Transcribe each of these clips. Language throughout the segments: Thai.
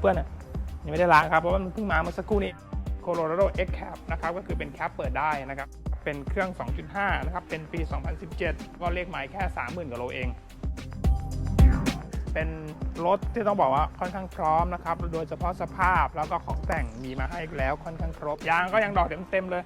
เปื้อนยังไม่ได้ล้างครับเพราะว่ามันเพิ่งมาเมื่อสักครู่นี้ Colorado X Cap นะครับก็คือเป็นแคปเปิดได้นะครับเป็นเครื่อง 2.5 นะครับ เป็นปี 2017 ก็เลขหมายแค่ 30,000กว่าโลเอง เป็นรถที่ต้องบอกว่าค่อนข้างพร้อมนะครับ โดยเฉพาะสภาพแล้วก็ของแต่งมีมาให้แล้วค่อนข้างครบ ยางก็ยังดอกเต็มๆเลย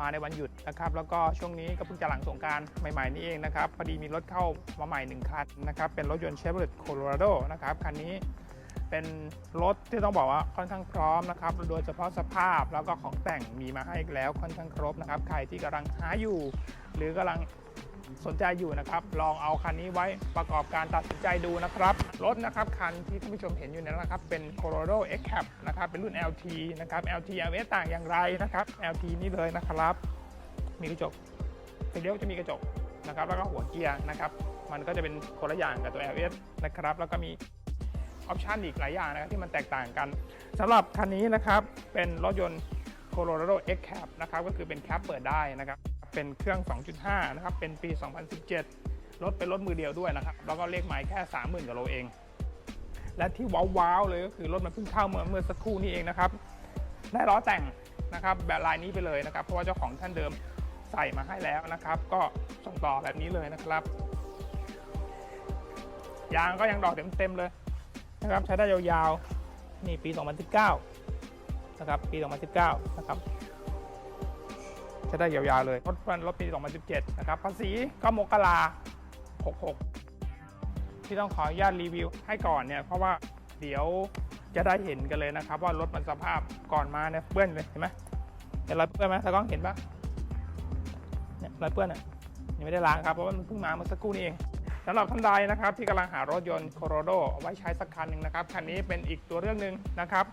มาในวันหยุดนะครับแล้วก็ช่วงนี้ก็เพิ่งจะหลังสงการใหม่ๆนี่เองนะครับพอดีมีรถเข้ามาใหม่หนึ่งคันนะครับเป็นรถยนต์ Chevrolet Colorado นะครับคันนี้เป็นรถที่ต้องบอกว่าค่อนข้างพร้อมนะครับโดยเฉพาะสภาพแล้วก็ของแต่งมีมาให้แล้วค่อนข้างครบนะครับใครที่กำลังหาอยู่ หรือกำลัง สนใจอยู่นะครับ ลองเอาคันนี้ไว้ประกอบการตัดสินใจดูนะครับ รถนะครับ คันที่ท่านผู้ชมเห็นอยู่เนยนะครับ เป็น Colorado X Cap นะครับ เป็นรุ่น LT นะครับ LT LS ต่างอย่างไรนะครับ LT นี่เลยนะครับ มีกระจกไฟเลี้ยวจะมีกระจกนะครับ แล้วก็หัวเกียร์นะครับ มันก็จะเป็นคนละอย่างกับตัว LS นะครับ แล้วก็มีออปชันอีกหลายอย่างนะครับที่มันแตกต่างกันสำหรับคันนี้นะครับเป็นรถยนต์ Colorado X Cap นะครับก็คือเป็นแคปเปิดได้นะครับ เป็นเครื่อง 2.5 นะครับ เป็นปี 2017 รถเป็นรถมือเดียวด้วยนะครับ แล้วก็เลขหมายแค่ 30,000กว่าโลเอง และที่ว้าวๆเลยก็คือรถมันเพิ่งเข้าเมื่อเมื่อสักครู่นี้เองนะครับได้ล้อแต่งนะครับแบบลายนี้ไปเลยนะครับ เพราะว่าเจ้าของท่านเดิมใส่มาให้แล้วนะครับ ก็ส่งต่อแบบนี้เลยนะครับยางก็ยังดอกเต็มๆเลยนะครับใช้ได้ยาวๆนี่ปี 2019 นะครับ ปี 2019 นะครับ ใช้ได้ยาวๆเลยรถรถปี 2017 นะครับ ภาษีก็มกรา66 ที่ต้องขออนุญาตรีวิวให้ก่อนเนี่ย เพราะว่าเดี๋ยวจะได้เห็นกันเลยนะครับ ว่ารถมันสภาพก่อนมาเนี่ยเปื้อนเลยเห็นไหมเห็นรอยเปื้อนไหมตากล้องเห็นปะเนี่ยรอยเปื้อนอะยังไม่ได้ล้างครับเพราะว่ามันเพิ่งมาเมื่อสักครู่นี้เองสำหรับท่านใดนะครับที่กำลังหารถยนต์ Colorado ไว้ใช้สักคันหนึ่งนะครับคันนี้เป็นอีกตัวเรื่องหนึ่งนะครับ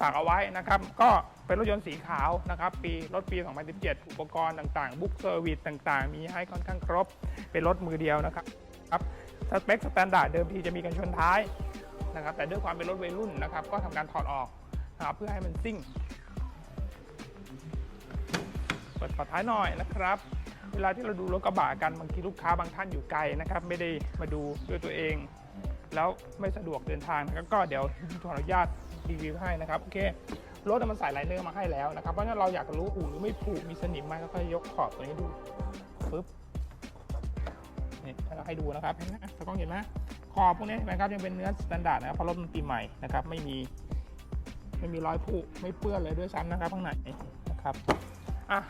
ฝากเอาไว้นะครับ ก็เป็นรถยนต์สีขาวนะครับ ปีรถปี 2017 อุปกรณ์ต่างๆ บุ๊กเซอร์วิสต่างๆ มีให้ค่อนข้างครบ เป็นรถมือเดียวนะครับครับสเปคสแตนดาร์ดเดิมทีจะมีกันชนท้ายนะครับ แต่ด้วยความเป็นรถวัยรุ่นนะครับ ก็ทำการถอดออกนะครับเพื่อให้มันซิ่ง เปิดฝาท้ายหน่อยนะครับ เวลาที่เราดูรถกระบะกันบางทีลูกค้าบางท่านอยู่ไกลนะครับ ไม่ได้มาดูด้วยตัวเอง แล้วไม่สะดวกเดินทางก็เดี๋ยวขออนุญาต รีวิวให้นะครับโอเครถมันใส่ไลเนอร์มาให้แล้วนะครับเพราะฉะนั้นเราอยากรู้ผูหรือไม่ผูกมีสนิมไหมก็ค่อยยกขอบตัวนี้ดูปึ๊บนี่เราให้ดูนะครับเห็นไหมตะกล้องเห็นไหมขอบพวกนี้นไหมครับยังเป็นเนื้อสแตนดาร์ดนะครับเพราะรถมันปีใหม่นะครับไม่มีไม่มีรอยผุไม่เปื้อนเลยด้วยซ้ำนะครับข้างในนะครับอะ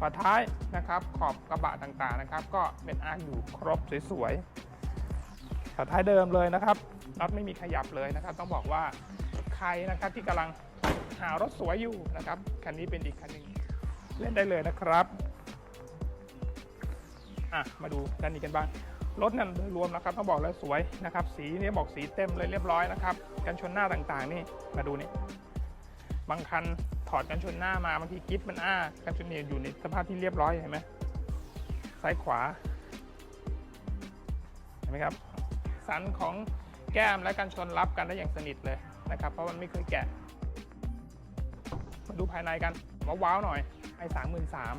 ฝาท้ายนะครับ ขอบกระบะต่างๆนะครับ ก็เป็นอาร์อยู่ครบสวยๆฝาท้ายเดิมเลยนะครับน็อตไม่มีขยับเลยนะครับ ต้องบอกว่า รนะครับที่กำลังหารถสวยอยู่นะครับ คันนี้เป็นอีกคันหนึ่งเล่นได้เลยนะครับอะมาดูด้านนี้กันบ้าง รถนั่นโดยรวมนะครับต้องบอกแล้วสวยนะครับ สีนี่บอกสีเต็มเลยเรียบร้อยนะครับกันชนหน้าต่างๆนี่มาดูนี่บางคันถอดกันชนหน้ามาบางทีกิ๊บมันอ้ากันชนเนี่ยอยู่ในสภาพที่เรียบร้อยเห็นไหมซ้ายขวาเห็นไหมครับสันของแก้มและกันชนรับกันได้อย่างสนิทเลย นะครับ เพราะมันไม่เคยแกะ มาดูภายในกัน ว้าวๆหน่อย ไอ้สามหมื่นสาม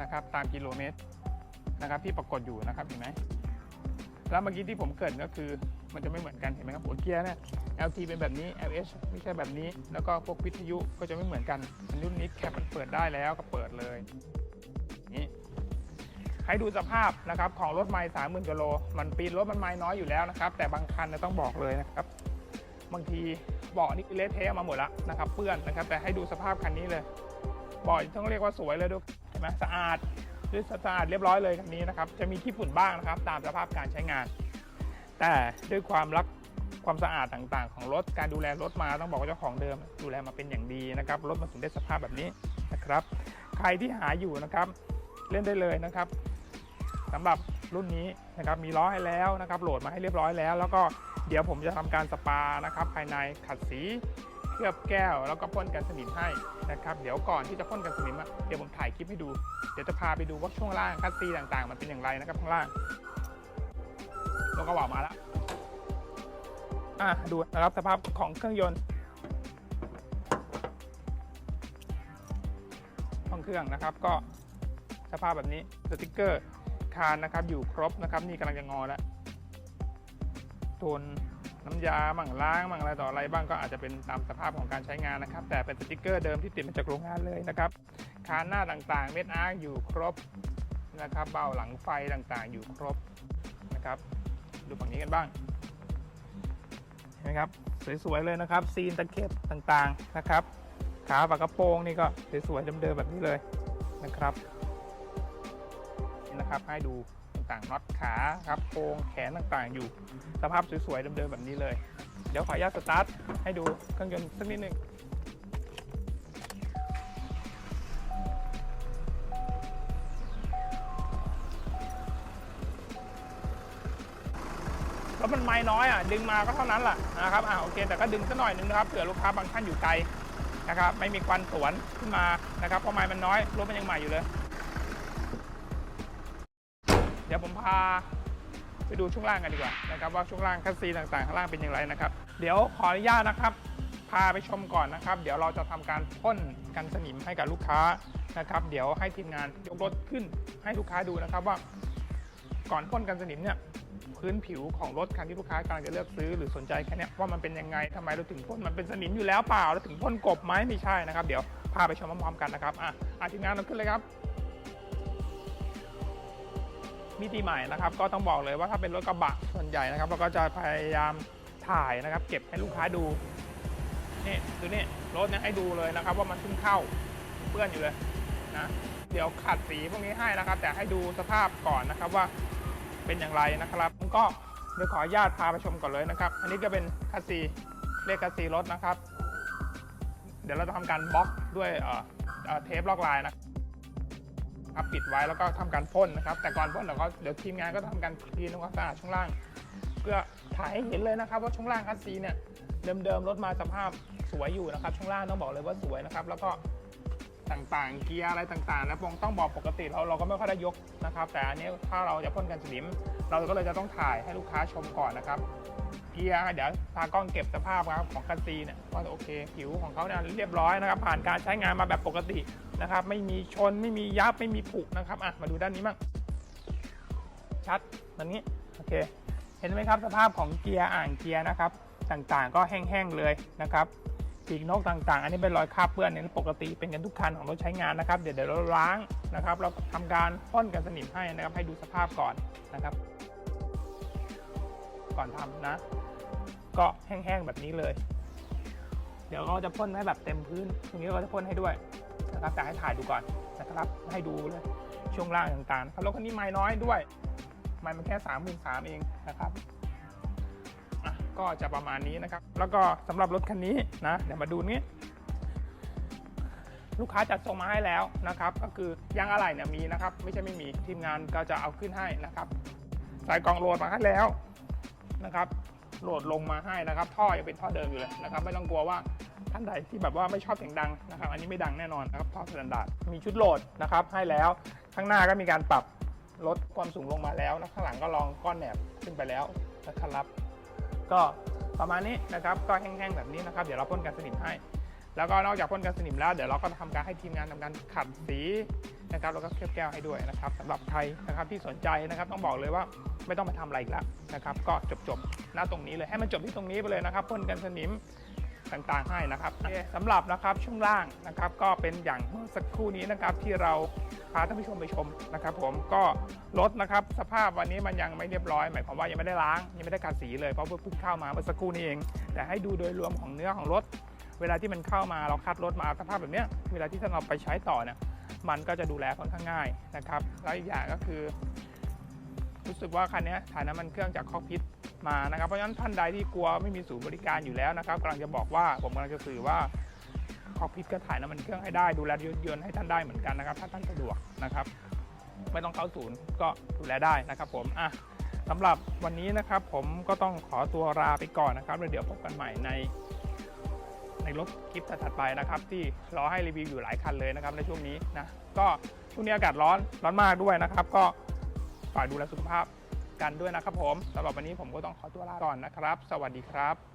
นะครับ ตามกิโลเมตรนะครับที่ปรากฏอยู่นะครับเห็นไหมแล้วเมื่อกี้ที่ผมเกิดก็คือมันจะไม่เหมือนกันเห็นไหมครับหัวเกียร์เนี่ย LT เป็นแบบนี้ LH ไม่ใช่แบบนี้ แล้วก็พวกวิทยุก็จะไม่เหมือนกันรุ่นนี้แคปมันเปิดได้แล้วก็เปิดเลยนี่ให้ดูสภาพนะครับของรถไมล์สามหมื่นกิโล มันปีนรถมันไมล์น้อยอยู่แล้วนะครับ แต่บางคันต้องบอกเลยนะครับ บางที เบาะนี่เละเทะมาหมดแล้วนะครับเปื้อนนะครับ แต่ให้ดูสภาพคันนี้เลยเบาะต้องเรียกว่าสวยเลยดูเห็นไหมสะอาดด้วยสะอาดเรียบร้อยเลยคันนี้นะครับ จะมีขี้ฝุ่นบ้างนะครับ ตามสภาพการใช้งาน แต่ด้วยความรักความสะอาดต่างๆ ของรถการดูแลรถมาต้องบอกว่าเจ้าของเดิม ดูแลมาเป็นอย่างดีนะครับรถมันถึงได้สภาพแบบนี้นะครับ ใครที่หาอยู่นะครับเล่นได้เลยนะครับสำหรับรุ่นนี้นะครับมีล้อให้แล้วนะครับโหลดมาให้เรียบร้อยแล้ว แล้วก็ เดี๋ยวผมจะทำการสปานะครับภายในขัดสีเคลือบแก้วแล้วก็พ่นกันสนิมให้นะครับเดี๋ยวก่อนที่จะพ่นกันสนิมอะเดี๋ยวผมถ่ายคลิปให้ดู เดี๋ยวจะพาไปดูว่าช่วงล่างคัดซีต่างๆ มันเป็นอย่างไรนะครับข้างล่างรถกระบะมาแล้วอะอะดูนะครับสภาพของเครื่องยนต์ห้องเครื่องนะครับ ก็สภาพแบบนี้สติกเกอร์คานนะครับ อยู่ครบนะครับ นี่กำลังจะงอแล้ว โดนน้ำยาบ้างล้างบ้างอะไรต่ออะไรบ้างก็อาจจะเป็นตามสภาพของการใช้งานนะครับ แต่เป็นสติกเกอร์เดิมที่ติดมาจากโรงงานเลยนะครับคานหน้าต่างๆ เม็ดอาร์อยู่ครบนะครับเบ้าหลังไฟต่างๆ อยู่ครบนะครับ ดูฝั่งนี้กันบ้างเห็นไหมครับสวยๆเลยนะครับ ซีนตะเข็บต่างๆนะครับ ขาปากกระโปรงนี่ก็สวยๆเดิมๆแบบนี้เลยนะครับนี่นะครับให้ดูต่างๆน็อต ขาครับโครงแขนต่างๆ อยู่สภาพสวยๆเดิมๆแบบนี้เลย เดี๋ยวขออนุญาตสตาร์ทให้ดูเครื่องยนต์สักนิดหนึ่งแล้วมันไม้น้อยอะดึงมาก็เท่านั้นแหละนะครับอ่าโอเค แต่ก็ดึงสักหน่อยหนึงนะครับเผื่อลูกค้าบางท่านอยู่ไกลนะครับ ไม่มีควันสวนขึ้นมานะครับเพราะไม้มันน้อยรถมันยังใหม่อยู่เลย เดี๋ยวผมพาไปดูช่วงล่างกันดีกว่านะครับว่าช่วงล่างคัสซีต่างๆข้างล่างเป็นอย่างไรนะครับ เดี๋ยวขออนุญาตนะครับ พาไปชมก่อนนะครับ เดี๋ยวเราจะทำการพ่นกันสนิมให้กับลูกค้านะครับ เดี๋ยวให้ทีมงานยกรถขึ้นให้ลูกค้าดูนะครับว่า ก่อนพ่นกันสนิมเนี่ยพื้นผิวของรถคันที่ลูกค้ากำลังจะเลือกซื้อหรือสนใจแค่เนี้ยว่ามันเป็นยังไงทำไมเราถึงพ่นมันเป็นสนิมอยู่แล้วเปล่าเราถึงพ่นกบไหมไม่ใช่นะครับ เดี๋ยวพาไปชมพร้อมๆกันนะครับอะอาทีมงานเราขึ้นเลยครับ มิติใหม่นะครับ ก็ต้องบอกเลยว่าถ้าเป็นรถกระบะส่วนใหญ่นะครับเราก็จะพยายามถ่ายนะครับ เก็บให้ลูกค้าดูนี่ดูนี่รถเนี่ยให้ดูเลยนะครับ ว่ามันเพิ่งเข้าเปื้อนอยู่เลยนะเดี๋ยวขัดสีพวกนี้ให้นะครับ แต่ให้ดูสภาพก่อนนะครับว่าเป็นอย่างไรนะครับก็เดี๋ยวขออนุญาตพาไปชมก่อนเลยนะครับ อันนี้ก็เป็นคัสซีเลขคัสซีรถนะครับ เดี๋ยวเราจะทำการบล็อกด้วยเเเทปล็อกลายนะ ครับปิดไว้แล้วก็ทำการพ่นนะครับ แต่ก่อนพ่นเดี๋ยวเขาเดี๋ยวทีมงานก็ทำการคลีนทำความสะอาดช่วงล่าง เพื่อถ่ายให้เห็นเลยนะครับว่าช่วงล่างคัสซีเนี่ยเดิมๆรถมาสภาพสวยอยู่นะครับ ช่วงล่างต้องบอกเลยว่าสวยนะครับแล้วก็ต่างๆ เกียร์อะไรต่างๆนะผมต้องบอกปกติเราเราก็ไม่ค่อยได้ยกนะครับ แต่อันนี้ถ้าเราจะพ่นกันสนิม เราก็เลยจะต้องถ่ายให้ลูกค้าชมก่อนนะครับ เกียร์เดี๋ยวพากล้องเก็บสภาพครับของคันซีเนี่ยว่าโอเคผิวของเขาเนี่ยเรียบร้อยนะครับ ผ่านการใช้งานมาแบบปกติ นะครับ ไม่มีชนไม่มียับไม่มีผุนะครับอะมาดูด้านนี้มั่งชัดแบบนี้โอเค เห็นไหมครับสภาพของเกียร์อ่างเกียร์นะครับ ต่างๆ ก็แห้งๆเลยนะครับปีกนกต่างๆ อันนี้เป็นรอยคราบเปื้อนเนี่ยปกติเป็นกันทุกคันของรถใช้งานนะครับ เดี๋ยวเดี๋ยวเราล้างนะครับ เราทำการพ่นกันสนิมให้นะครับ ให้ดูสภาพก่อนนะครับ ก่อนทำนะ ก็แห้งๆแบบนี้เลย เดี๋ยวเราจะพ่นให้แบบเต็มพื้นตรงนี้เราจะพ่นให้ด้วย นะครับแต่ให้ถ่ายดูก่อนนะครับให้ดูเลยช่วงล่างต่างๆครับรถคันนี้ไม่น้อยด้วย ไม่มันแค่สามหมื่นสามเองนะครับก็จะประมาณนี้นะครับ แล้วก็สำหรับรถคันนี้นะเดี๋ยวมาดูนี้ลูกค้าจัดส่งมาให้แล้วนะครับ ก็คือยางอะไหล่เนี่ยมีนะครับ ไม่ใช่ไม่มีทีมงานก็จะเอาขึ้นให้นะครับ ใส่กล่องโหลดมาให้แล้วนะครับ โหลดลงมาให้นะครับ ท่อยังเป็นท่อเดิมอยู่เลยนะครับ ไม่ต้องกลัวว่าท่านใดที่แบบว่าไม่ชอบเสียงดังนะครับ อันนี้ไม่ดังแน่นอนนะครับ ท่อสแตนดาร์ดมีชุดโหลดนะครับ ให้แล้ว ข้างหน้าก็มีการปรับลดความสูงลงมาแล้วนะข้างหลังก็ลองก้อนแหนบขึ้นไปแล้วนะครับ ก็ประมาณนี้นะครับ ก็แห้งๆแบบนี้นะครับ เดี๋ยวเราพ่นกันสนิมให้ แล้วก็นอกจากพ่นกันสนิมแล้ว เดี๋ยวเราก็ทำการให้ทีมงานทำการขัดสีนะครับ แล้วก็เคลือบแก้วให้ด้วยนะครับสำหรับใครนะครับที่สนใจนะครับ ต้องบอกเลยว่า ไม่ต้องไปทำอะไรอีกแล้วนะครับก็จบๆหน้าตรงนี้เลยให้มันจบที่ตรงนี้ไปเลยนะครับพ่นกันสนิมต่างๆให้นะครับสำหรับนะครับช่วงล่างนะครับก็เป็นอย่างเมื่อสักครู่นี้นะครับที่เราพาท่านผู้ชมไปชมนะครับผมก็รถนะครับสภาพวันนี้มันยังไม่เรียบร้อยหมายความว่ายังไม่ได้ล้างยังไม่ได้กัดสีเลยเพราะเพิ่งเข้ามาเมื่อสักครู่นี้เอง แต่ให้ดูโดยรวมของเนื้อของรถ เวลาที่มันเข้ามาเราคัดรถมาสภาพแบบนี้เวลาที่ถ้าเราไปใช้ต่อเนี่ยมันก็จะดูแลค่อนข้างง่ายนะครับแล้วอีกอย่างก็คือ รู้สึกว่าคันนี้ถ่ายน้ำมันเครื่องจากคอกพิทมานะครับเพราะฉะนั้นท่านใดที่กลัวไม่มีศูนย์บริการอยู่แล้วนะครับกำลังจะบอกว่าผมกำลังจะสื่อว่าคอกพิทก็ถ่ายน้ำมันเครื่องให้ได้ดูแลยนยนต์ให้ท่านได้เหมือนกันนะครับ ถ้าท่านสะดวกนะครับ ไม่ต้องเข้าศูนย์ก็ดูแลได้นะครับ ผมอะสำหรับวันนี้นะครับ ผมก็ต้องขอตัวลาไปก่อนนะครับแล้วเดี๋ยวพบกันใหม่ในในรถคลิปถัดไปนะครับ ที่รอให้รีวิวอยู่หลายคันเลยนะครับในช่วงนี้นะก็ช่วงนี้อากาศร้อนร้อนมากด้วยนะครับ ก็ ฝากดูแลสุขภาพกันด้วยนะครับผมสำหรับวันนี้ผมก็ต้องขอตัวลาก่อนนะครับ สวัสดีครับ